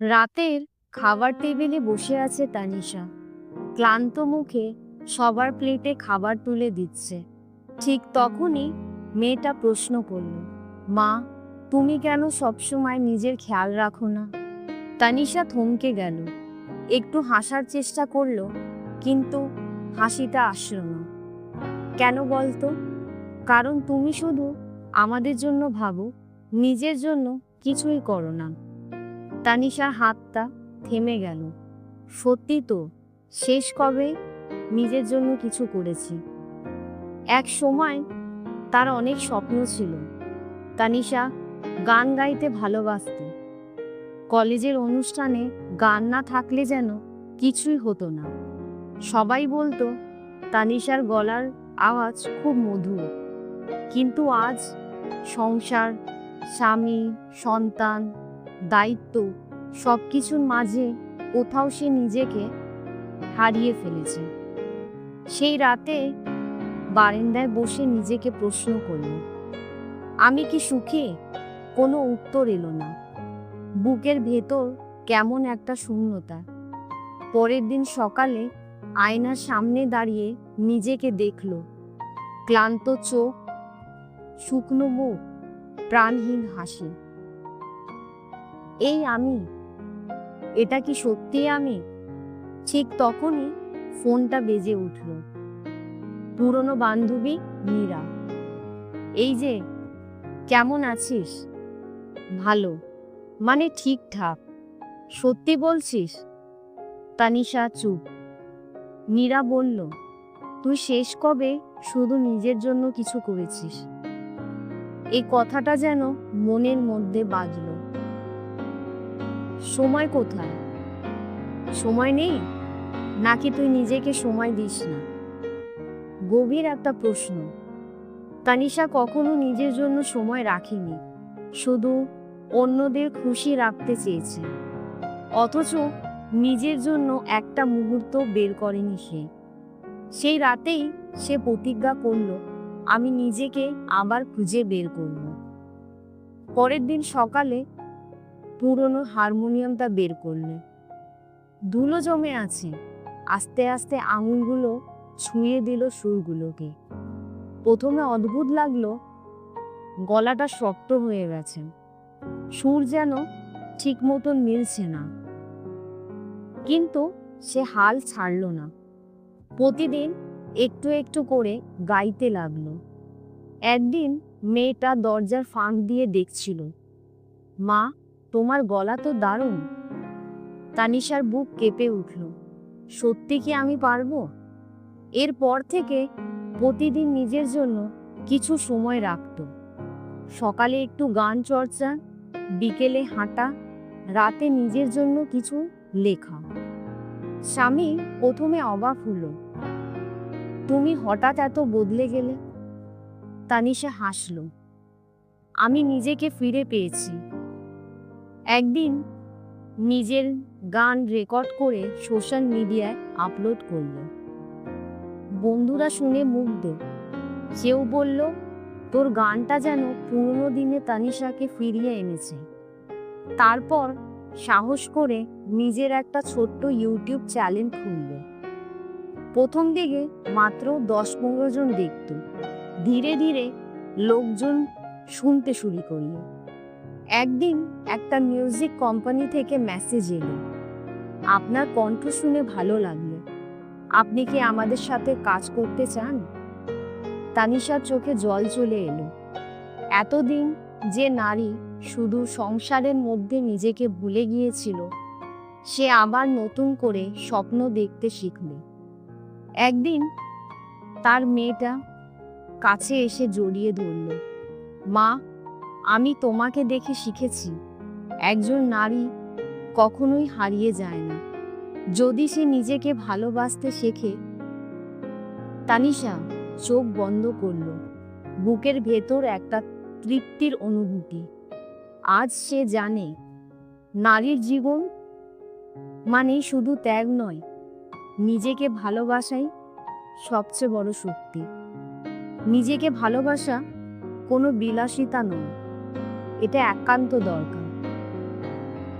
রাতের খাবার টেবিলে বসে আছে তানিশা। ক্লান্ত মুখে সবার প্লেটে খাবার তুলে দিচ্ছে। ঠিক তখনই মেয়েটা প্রশ্ন করল, মা, তুমি কেন সবসময় নিজের খেয়াল রাখো না? তানিশা থমকে গেল। একটু হাসার চেষ্টা করল, কিন্তু হাসিটা আসলো না। কেন বলতো? কারণ তুমি শুধু আমাদের জন্য ভাবো, নিজের জন্য কিছুই করো না। তানিশার হাতটা থেমে গেল। সত্যি তো, শেষ কবে? নিজের জন্য কিছু করেছি। এক সময় তার অনেক স্বপ্ন ছিল। তানিশা গান গাইতে ভালোবাসত। কলেজের অনুষ্ঠানে গান না থাকলে যেন কিছুই হতো না। সবাই বলতো, তানিশার গলার আওয়াজ খুব মধুর। কিন্তু আজ সংসার, স্বামী, সন্তান দায়িত্ব সব কিছুর মাঝে কোথাও সে নিজেকে হারিয়ে ফেলেছে। সেই রাতে বারান্দায় বসে নিজেকে প্রশ্ন করল, আমি কি সুখী? কোনো উত্তর এলো না। বুকের ভেতর কেমন একটা শূন্যতা। পরের দিন সকালে আয়নার সামনে দাঁড়িয়ে নিজেকে দেখল। ক্লান্ত চোখ, শুকনো মুখ, প্রাণহীন হাসি। এই আমি। এটা কি সত্যি আমি? ঠিক তখনই ফোনটা বেজে উঠল। পুরনো বান্ধবী মীরা। এই যে, কেমন আছিস? ভালো। মানে ঠিকঠাক। সত্যি বলছিস? তানিশা চুপ। মীরা বলল, তুই শেষ কবে শুধু নিজের জন্য কিছু করেছিস? এই কথাটা যেন মনের মধ্যে বাজল। সময় কোথায়? সময় নেই? নাকি তুই নিজেকে সময় দিস না? গভীর একটা প্রশ্ন। তানিশা কখনো নিজের জন্য সময় রাখেনি, শুধু অন্যদের খুশি রাখতে চেয়েছে। অথচ নিজের জন্য একটা মুহূর্ত বের করেনি সে। সেই রাতেই সে প্রতিজ্ঞা করল, আমি নিজেকে আবার খুঁজে বের করব। পরের দিন সকালে পুরনো হারমোনিয়ামটা বের করলে। ধুলো জমে আছে। আস্তে আস্তে আঙুলগুলো ছুঁয়ে দিল সুরগুলোকে। প্রথমে অদ্ভুত লাগল, গলাটা শক্ত হয়ে গেছে। সুর যেন ঠিক মতন মিলছে না। কিন্তু সে হাল ছাড়ল না। প্রতিদিন একটু একটু করে গাইতে লাগল। একদিন মেয়েটা দরজার ফাঁক দিয়ে দেখছিল, মা তোমার গলা তো দারুণ। তানিশার বুক কেঁপে উঠল। সত্যি কি আমি পারব? এরপর থেকে প্রতিদিন নিজের জন্য কিছু সময় রাখত। সকালে একটু গান চর্চা, বিকেলে হাঁটা, রাতে নিজের জন্য কিছু লেখা। স্বামী প্রথমে অবাক হলো। তুমি হঠাৎ এত বদলে গেলে? তানিশা হাসল। আমি নিজেকে ফিরে পেয়েছি। একদিন নিজের গান রেকর্ড করে সোশ্যাল মিডিয়ায় আপলোড করল। বন্ধুরা শুনে মুগ্ধ। কেউ বলল, তোর গানটা যেন পুরনো দিনে তানিশাকে ফিরিয়ে এনেছে। তারপর সাহস করে নিজের একটা ছোট্ট ইউটিউব চ্যানেল খুলল। প্রথম দিকে মাত্র দশ পনেরো জন দেখত। ধীরে ধীরে লোকজন শুনতে শুরু করল। একদিন একটা মিউজিক কোম্পানি থেকে মেসেজ এলো। আপনার কণ্ঠ শুনে ভালো লাগল। আপনি কি আমাদের সাথে কাজ করতে চান? তানিশার চোখে জল চলে এলো। এতদিন যে নারী শুধু সংসারের মধ্যে নিজেকে ভুলে গিয়েছিল, সে আবার নতুন করে স্বপ্ন দেখতে শিখবে। একদিন তার মেয়েটা কাছে এসে জড়িয়ে ধরল। মা আমি তোমাকে দেখে শিখেছি, একজন নারী কখনোই হারিয়ে যায় না। যদি সে নিজেকে ভালোবাসতে শেখে, তানিশা চোখ বন্ধ করল। বুকের ভেতর একটা তৃপ্তির অনুভূতি। আজ সে জানে, নারীর জীবন মানে শুধু ত্যাগ নয়, নিজেকে ভালোবাসাই সবচেয়ে বড় শক্তি। নিজেকে ভালোবাসা কোনো বিলাসিতা নয়। এটা একান্ত দরকার।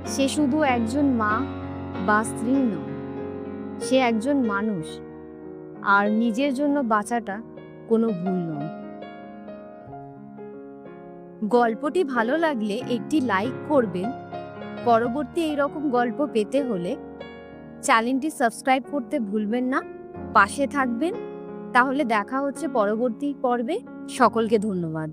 সে শুধু একজন মা বা স্ত্রী নয়, সে একজন মানুষ, আর নিজের জন্য বাঁচাটা কোনো ভুল নয়। গল্পটি ভালো লাগলে একটি লাইক করবেন। পরবর্তী এইরকম গল্প পেতে হলে চ্যানেলটি সাবস্ক্রাইব করতে ভুলবেন না, পাশে থাকবেন। তাহলে দেখা হচ্ছে পরবর্তী পর্বে। সকলকে ধন্যবাদ।